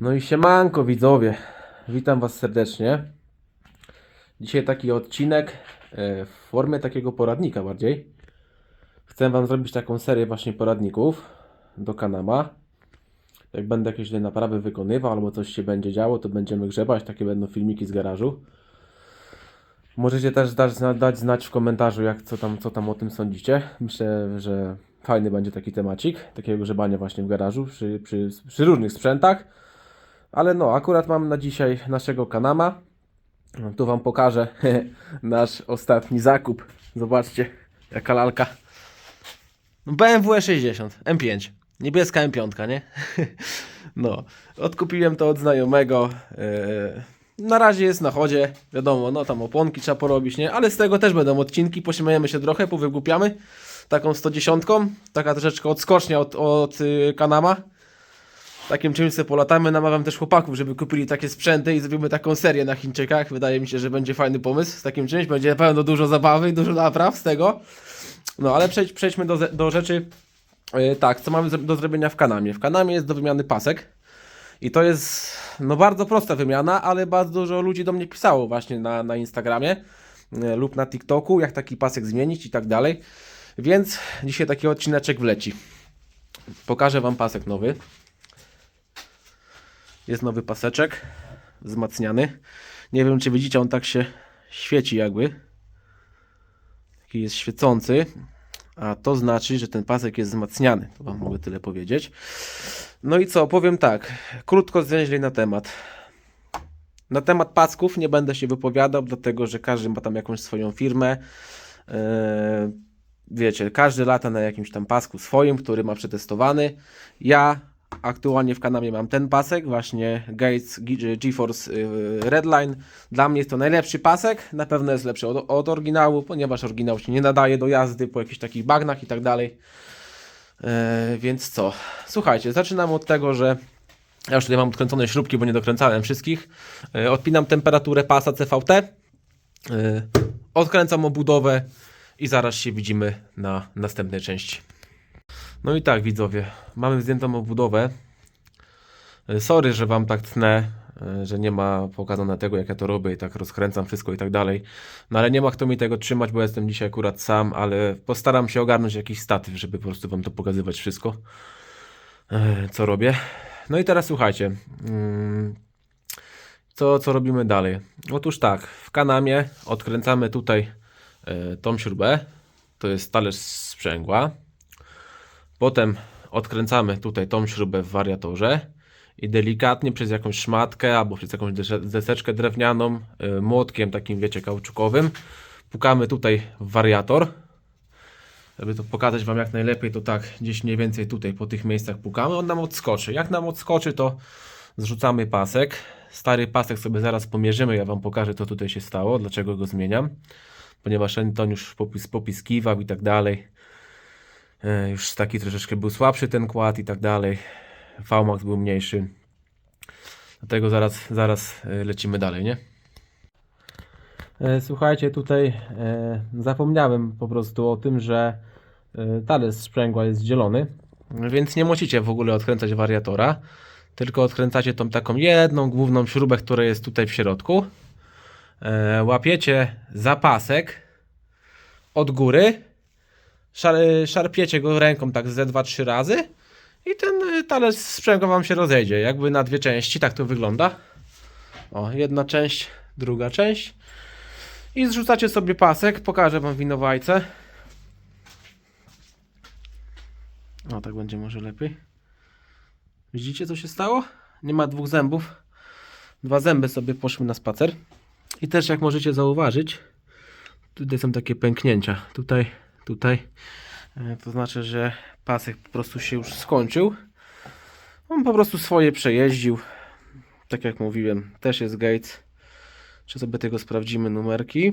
No i siemanko widzowie, witam was serdecznie. Dzisiaj taki odcinek e, w formie takiego poradnika bardziej. Chcę wam zrobić taką serię właśnie poradników do Kanama. Jak będę jakieś naprawy wykonywał albo coś się będzie działo, to będziemy grzebać. Takie będą filmiki z garażu. Możecie też dać, dać znać w komentarzu, jak co tam, co tam o tym sądzicie. Myślę, że fajny będzie taki temacik, takiego grzebania właśnie w garażu przy, przy, przy różnych sprzętach. Ale no, akurat mam na dzisiaj naszego Kanama. Tu Wam pokażę nasz ostatni zakup. Zobaczcie, jaka lalka. BMW E60 M5. Niebieska M5, nie? No, odkupiłem to od znajomego. Eee, Na razie jest na chodzie. Wiadomo, no tam oponki trzeba porobić, nie? Ale z tego też będą odcinki. Pośmiejemy się trochę, powygłupiamy. Taką 110. Taka troszeczkę odskocznia od, od y, Kanama takim czymś sobie polatamy. Namawiam też chłopaków, żeby kupili takie sprzęty i zrobimy taką serię na Chińczykach. Wydaje mi się, że będzie fajny pomysł z takim czymś. Będzie pewno dużo zabawy i dużo napraw z tego. No ale przejdź, przejdźmy do, do rzeczy. Yy, tak, co mamy do zrobienia w Kanamie? W Kanamie jest do wymiany pasek. I to jest no bardzo prosta wymiana, ale bardzo dużo ludzi do mnie pisało właśnie na, na Instagramie yy, lub na TikToku, jak taki pasek zmienić i tak dalej. Więc dzisiaj taki odcineczek wleci. Pokażę Wam pasek nowy. Jest nowy paseczek wzmacniany. Nie wiem, czy widzicie, on tak się świeci jakby. Taki jest świecący. A to znaczy, że ten pasek jest wzmacniany. To Wam mogę tyle powiedzieć. No i co, powiem tak. Krótko, zwięźle na temat. Na temat pasków nie będę się wypowiadał, dlatego że każdy ma tam jakąś swoją firmę. Eee, wiecie, każdy lata na jakimś tam pasku swoim, który ma przetestowany. Ja aktualnie w kanamie mam ten pasek, właśnie Gates Ge- GeForce y, Redline. Dla mnie jest to najlepszy pasek, na pewno jest lepszy od, od oryginału, ponieważ oryginał się nie nadaje do jazdy po jakichś takich bagnach i tak dalej. E, więc co? Słuchajcie, zaczynam od tego, że ja już tutaj mam odkręcone śrubki, bo nie dokręcałem wszystkich. E, odpinam temperaturę pasa CVT. E, odkręcam obudowę i zaraz się widzimy na następnej części. No i tak, widzowie, mamy zdjętą obudowę. E, Sorry, że wam tak tnę, e, że nie ma pokazane tego, jak ja to robię i tak rozkręcam wszystko i tak dalej. No ale nie ma kto mi tego trzymać, bo jestem dzisiaj akurat sam, ale postaram się ogarnąć jakiś statyw, żeby po prostu wam to pokazywać wszystko, e, co robię. No i teraz słuchajcie. mm, Co, co robimy dalej? Otóż tak, w kanamie odkręcamy tutaj tą śrubę. To jest talerz sprzęgła. Potem odkręcamy tutaj tą śrubę w wariatorze i delikatnie przez jakąś szmatkę albo przez jakąś deseczkę drewnianą, y, młotkiem takim, wiecie, kauczukowym, pukamy tutaj w wariator. Żeby to pokazać Wam jak najlepiej, to tak gdzieś mniej więcej tutaj po tych miejscach pukamy. On nam odskoczy. Jak nam odskoczy, to zrzucamy pasek. Stary pasek sobie zaraz pomierzymy. Ja Wam pokażę, co tutaj się stało, dlaczego go zmieniam. Ponieważ ten już popis, popiskiwał i tak dalej. E, Już taki troszeczkę był słabszy ten kład i tak dalej. VMAX był mniejszy. Dlatego zaraz, zaraz e, lecimy dalej, nie? E, Słuchajcie, tutaj zapomniałem po prostu o tym, że talerz sprzęgła jest zielony, więc nie musicie w ogóle odkręcać wariatora, tylko odkręcacie tą taką jedną główną śrubę, która jest tutaj w środku. Łapiecie zapasek od góry szar, szarpiecie go ręką tak ze 2-3 razy i ten y, talerz sprzęgła wam się rozejdzie, jakby na dwie części, tak to wygląda. O, jedna część, druga część. I zrzucacie sobie pasek, pokażę wam winowajcę. O, tak będzie może lepiej. Widzicie co się stało? Nie ma dwóch zębów. Dwa zęby sobie poszły na spacer. I też jak możecie zauważyć, tutaj są takie pęknięcia. Tutaj tutaj. E, To znaczy, że pasek po prostu się już skończył. On po prostu swoje przejeździł. Tak jak mówiłem, też jest Gates. Czy sobie tego sprawdzimy numerki?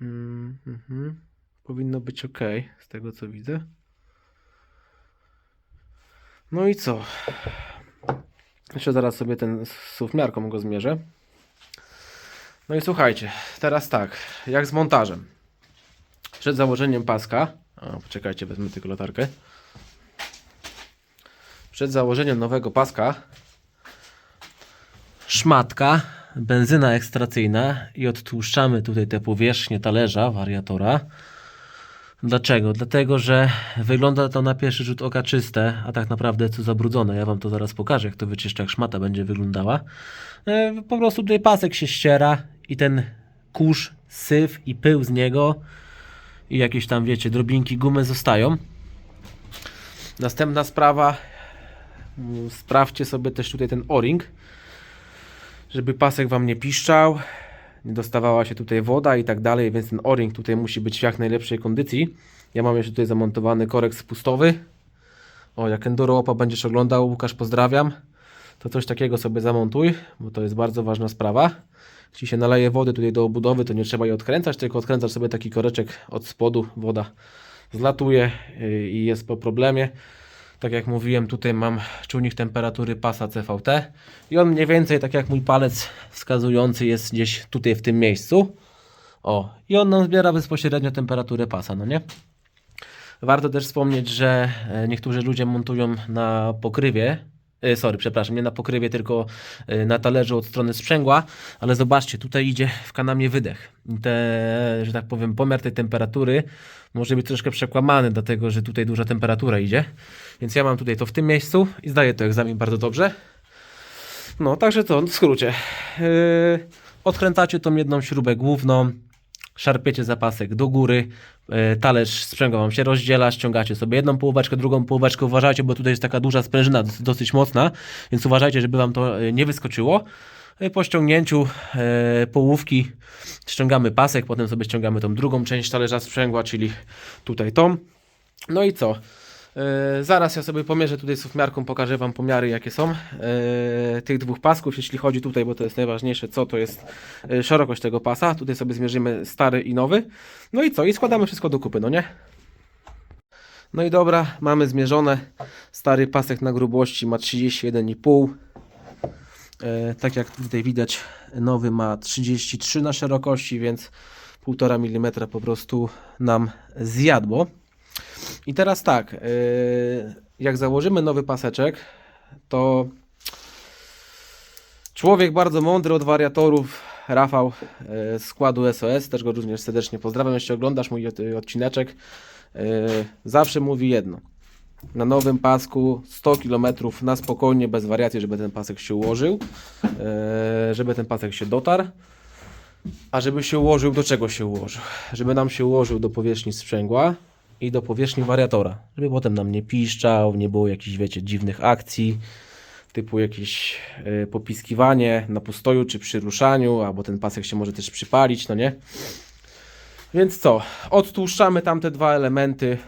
Mm, mhm. Powinno być ok, z tego co widzę. No i co? Jeszcze zaraz sobie ten suwmiarką go zmierzę. No i słuchajcie, teraz tak, jak z montażem. Przed założeniem paska, o, poczekajcie, wezmę tylko latarkę. przed założeniem nowego paska szmatka, benzyna ekstracyjna i odtłuszczamy tutaj te powierzchnie talerza, wariatora. Dlaczego? Dlatego, że wygląda to na pierwszy rzut oka czyste, a tak naprawdę co zabrudzone. Ja Wam to zaraz pokażę, jak to wyczyszcza, jak szmata będzie wyglądała. E, Po prostu tutaj pasek się ściera i ten kurz, syf i pył z niego i jakieś tam, wiecie, drobinki gumy zostają. Następna sprawa, mm, sprawdźcie sobie też tutaj ten o-ring, żeby pasek Wam nie piszczał, nie dostawała się tutaj woda i tak dalej, więc ten o-ring tutaj musi być w jak najlepszej kondycji. Ja mam jeszcze tutaj zamontowany korek spustowy. O, jak Enduro Opa będziesz oglądał, Łukasz pozdrawiam, to coś takiego sobie zamontuj, bo to jest bardzo ważna sprawa. Jeśli się naleje wody tutaj do obudowy, to nie trzeba jej odkręcać, tylko odkręcasz sobie taki koreczek od spodu, woda zlatuje yy, i jest po problemie. Tak jak mówiłem, tutaj mam czujnik temperatury pasa CVT i on mniej więcej, tak jak mój palec wskazujący, jest gdzieś tutaj w tym miejscu. O, i on nam zbiera bezpośrednio temperaturę pasa, no nie? Warto też wspomnieć, że e, niektórzy ludzie montują na pokrywie, sorry, przepraszam, nie na pokrywie, tylko e, na talerzu od strony sprzęgła, ale zobaczcie, tutaj idzie w kanamie wydech. Te, że tak powiem, pomiar tej temperatury może być troszkę przekłamany, dlatego że tutaj duża temperatura idzie. Więc ja mam tutaj to w tym miejscu i zdaję to egzamin bardzo dobrze. No, także to w skrócie. Yy, odkręcacie tą jedną śrubę główną, szarpiecie zapasek do góry, yy, talerz sprzęgła wam się rozdziela, ściągacie sobie jedną połóweczkę, drugą połóweczkę, uważajcie, bo tutaj jest taka duża sprężyna, dos- dosyć mocna, więc uważajcie, żeby wam to yy, nie wyskoczyło. Yy, Po ściągnięciu połówki ściągamy pasek, potem sobie ściągamy tą drugą część talerza sprzęgła, czyli tutaj tą. No i co? Yy, zaraz ja sobie pomierzę tutaj suwmiarką, pokażę Wam pomiary jakie są yy, tych dwóch pasków, jeśli chodzi tutaj, bo to jest najważniejsze, co to jest yy, szerokość tego pasa. Tutaj sobie zmierzymy stary i nowy. No i co? I składamy wszystko do kupy, no nie? No i dobra, mamy zmierzone. Stary pasek na grubości ma 31,5. E, tak jak tutaj widać, nowy ma 33 na szerokości, więc 1,5 mm po prostu nam zjadło. I teraz tak, e, jak założymy nowy paseczek, to człowiek bardzo mądry od wariatorów, Rafał e, z składu SOS, też go również serdecznie pozdrawiam, jeśli oglądasz mój od- odcineczek, zawsze mówi jedno. Na nowym pasku 100 km na spokojnie, bez wariacji, żeby ten pasek się ułożył, żeby ten pasek się dotarł. A żeby się ułożył, do czego się ułożył? Żeby nam się ułożył do powierzchni sprzęgła i do powierzchni wariatora. Żeby potem nam nie piszczał, nie było jakichś, wiecie, dziwnych akcji, typu jakieś e, popiskiwanie na postoju czy przy ruszaniu, albo ten pasek się może też przypalić, no nie? Więc co? Odtłuszczamy tamte dwa elementy,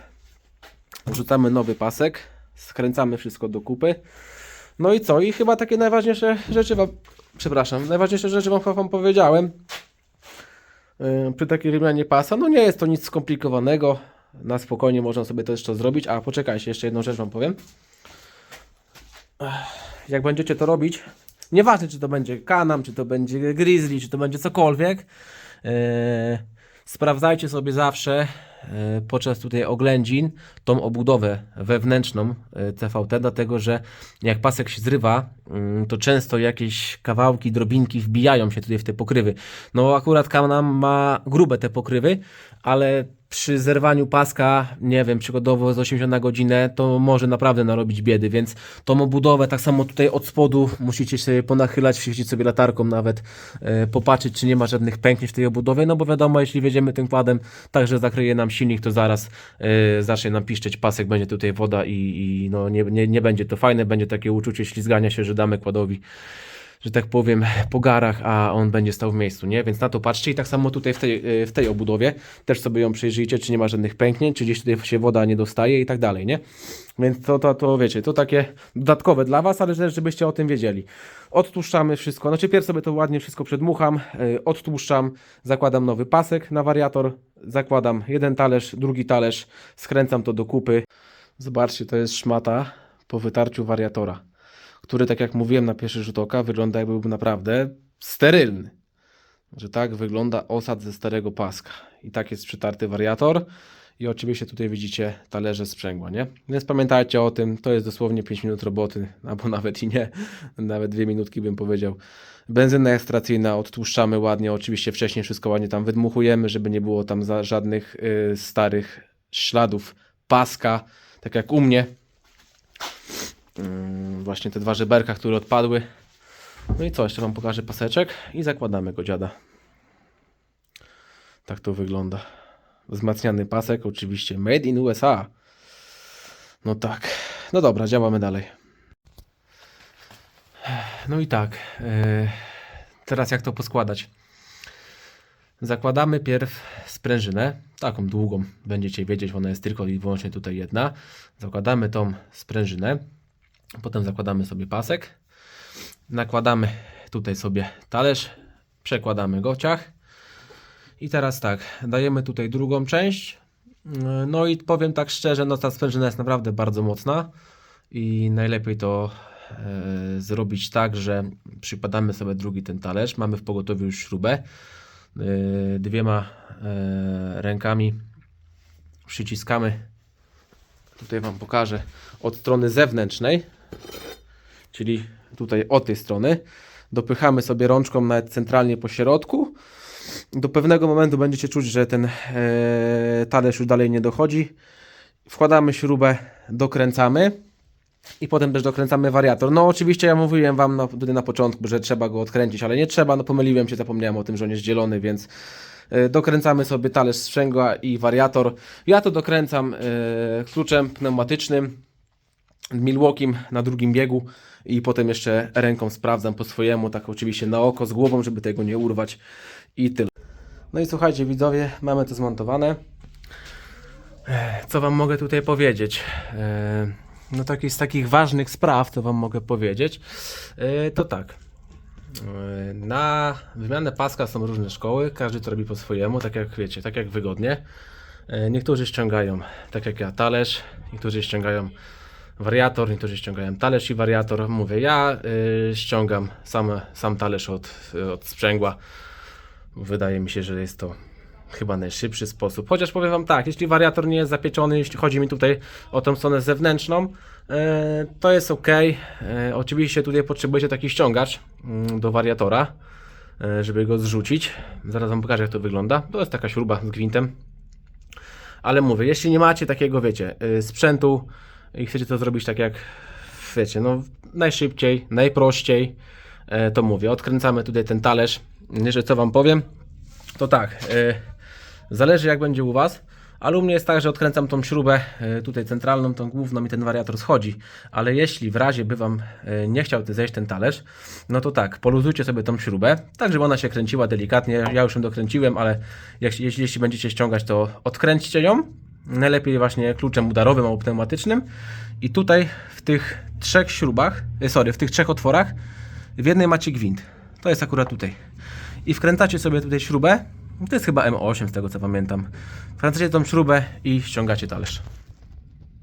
wrzucamy nowy pasek, skręcamy wszystko do kupy. No i co? I chyba takie najważniejsze rzeczy wam, przepraszam, najważniejsze rzeczy wam, wam powiedziałem. Yy, Przy takiej wymianie pasa, no nie jest to nic skomplikowanego. Na spokojnie można sobie to jeszcze zrobić. A poczekajcie, jeszcze jedną rzecz wam powiem. Jak będziecie to robić, nieważne czy to będzie Kanam, czy to będzie Grizzly, czy to będzie cokolwiek, yy, sprawdzajcie sobie zawsze e, podczas tutaj oględzin tą obudowę wewnętrzną e, CVT, dlatego że jak pasek się zrywa, mm, to często jakieś kawałki, drobinki wbijają się tutaj w te pokrywy. No akurat Kanam ma grube te pokrywy, ale przy zerwaniu paska, nie wiem, przykładowo z 80 na godzinę, to może naprawdę narobić biedy, więc tą obudowę tak samo tutaj od spodu musicie się ponachylać, świecić sobie latarką nawet, e, popatrzeć, czy nie ma żadnych pęknięć w tej obudowie, no bo wiadomo, jeśli wjedziemy tym kładem, także zakryje nam silnik, to zaraz e, zacznie nam piszczeć pasek, będzie tutaj woda i, i no nie, nie, nie będzie to fajne, będzie takie uczucie ślizgania się, że damy kładowi że tak powiem, po garach, a on będzie stał w miejscu, nie? Więc na to patrzcie i tak samo tutaj w tej, y, w tej obudowie też sobie ją przejrzyjcie, czy nie ma żadnych pęknięć, czy gdzieś tutaj się woda nie dostaje i tak dalej, nie? Więc to, to, to wiecie, to takie dodatkowe dla Was, ale też żebyście o tym wiedzieli. Odtłuszczamy wszystko, znaczy pierw sobie to ładnie wszystko przedmucham, y, odtłuszczam, zakładam nowy pasek na wariator, zakładam jeden talerz, drugi talerz, skręcam to do kupy. Zobaczcie, to jest szmata po wytarciu wariatora który, tak jak mówiłem na pierwszy rzut oka, wygląda jakby był naprawdę sterylny. Że tak wygląda osad ze starego paska. I tak jest przytarty wariator. I oczywiście tutaj widzicie talerze sprzęgła, nie? Więc pamiętajcie o tym, to jest dosłownie 5 minut roboty, albo nawet i nie, nawet 2 minutki bym powiedział. Benzyna ekstrakcyjna, odtłuszczamy ładnie, oczywiście wcześniej wszystko ładnie tam wydmuchujemy, żeby nie było tam żadnych y, starych śladów paska, tak jak u mnie. Ym, właśnie te dwa żeberka, które odpadły. No i co, jeszcze Wam pokażę paseczek i zakładamy go dziada. Tak to wygląda. Wzmacniany pasek, oczywiście made in USA. No tak. No dobra, działamy dalej. No i tak. e, teraz jak to poskładać? Zakładamy pierw sprężynę, taką długą, będziecie wiedzieć, ona jest tylko i wyłącznie tutaj jedna. Zakładamy tą sprężynę, potem zakładamy sobie pasek, nakładamy tutaj sobie talerz, przekładamy go ciach. I teraz tak, dajemy tutaj drugą część. No i powiem tak szczerze, no ta sprężyna jest naprawdę bardzo mocna. I najlepiej to e, zrobić tak, że przypadamy sobie drugi ten talerz, mamy w pogotowiu już śrubę, e, dwiema e, rękami przyciskamy, tutaj Wam pokażę, od strony zewnętrznej, czyli tutaj od tej strony, dopychamy sobie rączką nawet centralnie po środku, do pewnego momentu będziecie czuć, że ten e, talerz już dalej nie dochodzi. Wkładamy śrubę, dokręcamy i potem też dokręcamy wariator. No oczywiście ja mówiłem Wam na, na początku, że trzeba go odkręcić, ale nie trzeba, no pomyliłem się, zapomniałem o tym, że on jest dzielony, więc dokręcamy sobie talerz sprzęgła i wariator. Ja to dokręcam e, kluczem pneumatycznym, Milwaukee'im na drugim biegu i potem jeszcze ręką sprawdzam po swojemu, tak oczywiście na oko, z głową, żeby tego nie urwać i tyle. No i słuchajcie widzowie, mamy to zmontowane. Ech, Co Wam mogę tutaj powiedzieć? E, No taki, z takich ważnych spraw, co Wam mogę powiedzieć, e, to tak. E, Na wymianę paska są różne szkoły, każdy to robi po swojemu, tak jak wiecie, tak jak wygodnie. E, Niektórzy ściągają, tak jak ja, talerz, niektórzy ściągają wariator, niektórzy ściągają talerz i wariator. Mówię, ja y, ściągam sam, sam talerz od, od sprzęgła. Wydaje mi się, że jest to chyba najszybszy sposób. Chociaż powiem Wam tak, jeśli wariator nie jest zapieczony, jeśli chodzi mi tutaj o tą stronę zewnętrzną, e, to jest ok. E, oczywiście tutaj potrzebujecie taki ściągacz mm, do wariatora, e, żeby go zrzucić. Zaraz Wam pokażę, jak to wygląda. To jest taka śruba z gwintem. Ale mówię, jeśli nie macie takiego, wiecie, sprzętu i chcecie to zrobić tak jak, wiecie, no najszybciej, najprościej, to mówię, odkręcamy tutaj ten talerz. Jeszcze co Wam powiem, to tak, zależy jak będzie u Was, ale u mnie jest tak, że odkręcam tą śrubę e, tutaj centralną, tą główną i ten wariator schodzi, ale jeśli w razie by Wam e, nie chciał zejść ten talerz, no to tak, poluzujcie sobie tą śrubę, tak żeby ona się kręciła delikatnie, ja już ją dokręciłem, ale jeśli, jeśli będziecie ściągać, to odkręćcie ją, najlepiej właśnie kluczem udarowym albo pneumatycznym. I tutaj w tych trzech śrubach, e, sorry, w tych trzech otworach, w jednej macie gwint, to jest akurat tutaj. I wkręcacie sobie tutaj śrubę, to jest chyba M8 z tego co pamiętam, wkręcacie tą śrubę i ściągacie talerz.